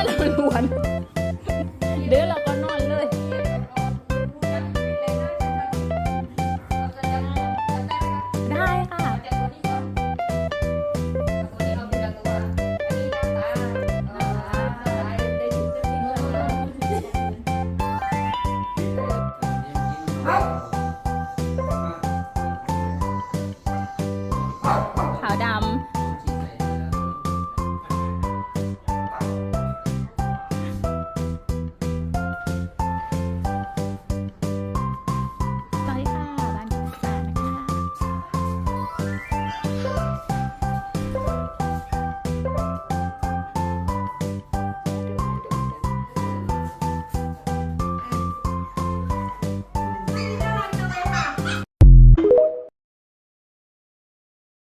วนล้วนเดี๋ยวเรา